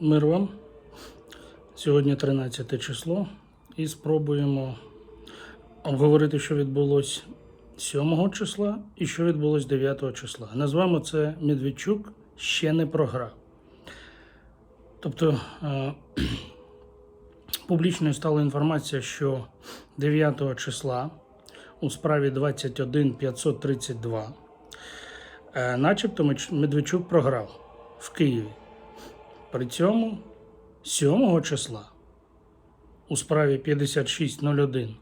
Мир вам. Сьогодні 13 число і спробуємо обговорити, що відбулося 7 числа і що відбулося 9 числа. Назвемо це Медведчук ще не програв. Тобто е, публічною стала інформація, що 9 числа у справі 21532 е, начебто Медведчук програв в Києві. При цьому 7 числа у справі 5601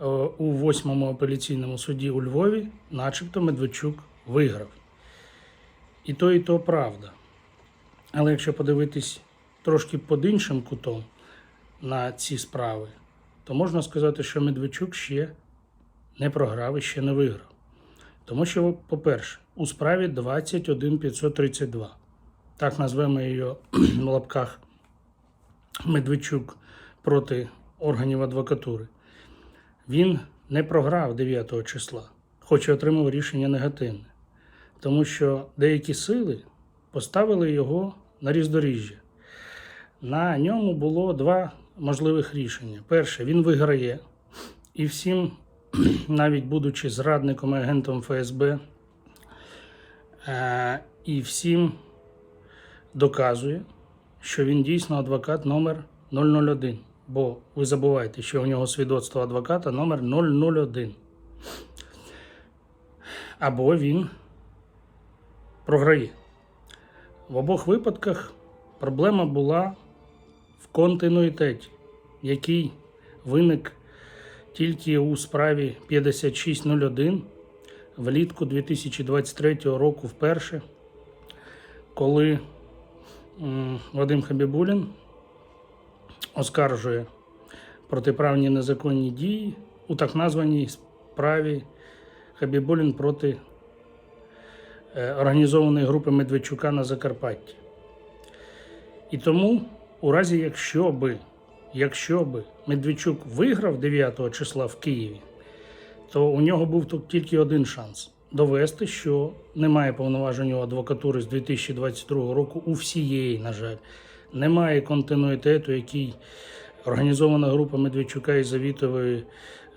е, у 8 апеляційному суді у Львові, начебто Медведчук виграв. І то, і то правда. Але якщо подивитись трошки під іншим кутом на ці справи, то можна сказати, що Медведчук ще не програв і ще не виграв. Тому що, по-перше, у справі 21532 так назвемо її в лапках Медведчук проти органів адвокатури. Він не програв 9 числа, хоч і отримав рішення негативне, тому що деякі сили поставили його на різдоріжжя. На ньому було два можливих рішення. Перше, він виграє, і всім, навіть будучи зрадником і агентом ФСБ, е, і всім доказує, що він дійсно адвокат номер 001. Бо ви забуваєте, що у нього свідоцтво адвоката номер 001. Або він програє. В обох випадках проблема була в континуїтеті, який виник тільки у справі 5601 влітку 2023 року вперше, коли Вадим Хабібулін оскаржує протиправні незаконні дії у так названій справі Хабібулін проти е, організованої групи Медведчука на Закарпатті. І тому, у разі, якщо би, якщо би Медведчук виграв 9 числа в Києві, то у нього був тут тільки один шанс довести, що немає повноважень у адвокатури з 2022 року у всієї, на жаль, немає континуїтету, який організована група Медведчука і Завітової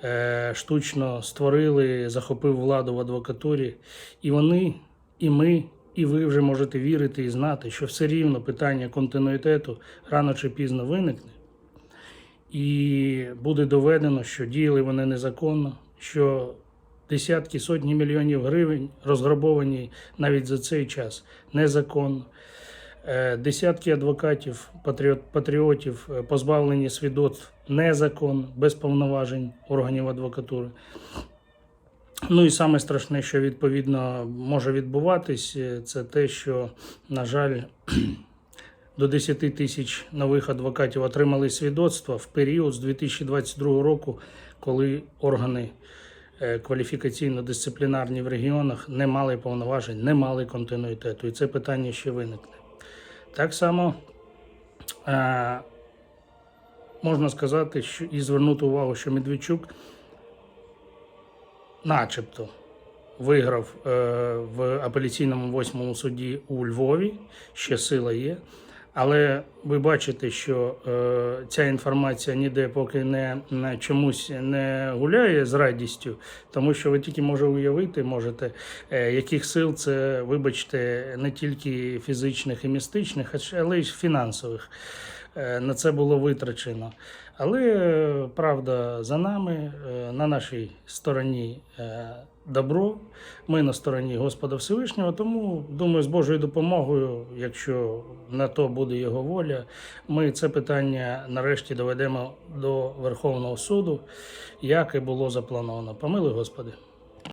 е, штучно створили, захопив владу в адвокатурі. І вони, і ми, і ви вже можете вірити і знати, що все рівно питання континуїтету рано чи пізно виникне. І буде доведено, що діяли вони незаконно, що десятки сотні мільйонів гривень розграбовані навіть за цей час незаконно. Е, Десятки адвокатів, патріот, патріотів е, позбавлені свідоцтв незаконно, без повноважень органів адвокатури. Ну і саме страшне, що відповідно може відбуватись, е, це те, що, на жаль, до 10 тисяч нових адвокатів отримали свідоцтва в період з 2022 року, коли органи кваліфікаційно-дисциплінарні в регіонах не мали повноважень, не мали континуїтету. І це питання ще виникне. Так само е, можна сказати, що і звернути увагу, що Медведчук начебто виграв е, в апеляційному восьмому суді у Львові, ще сила є. Але ви бачите, що е, ця інформація ніде поки не, не чомусь не гуляє з радістю, тому що ви тільки може уявити можете, е, яких сил це, вибачте, не тільки фізичних і містичних, але й фінансових. Е, на це було витрачено. Але е, правда за нами, е, на нашій стороні добро, ми на стороні Господа Всевишнього, тому думаю, з Божою допомогою, якщо на то буде його воля, ми це питання нарешті доведемо до Верховного суду, як і було заплановано. Помилуй, Господи.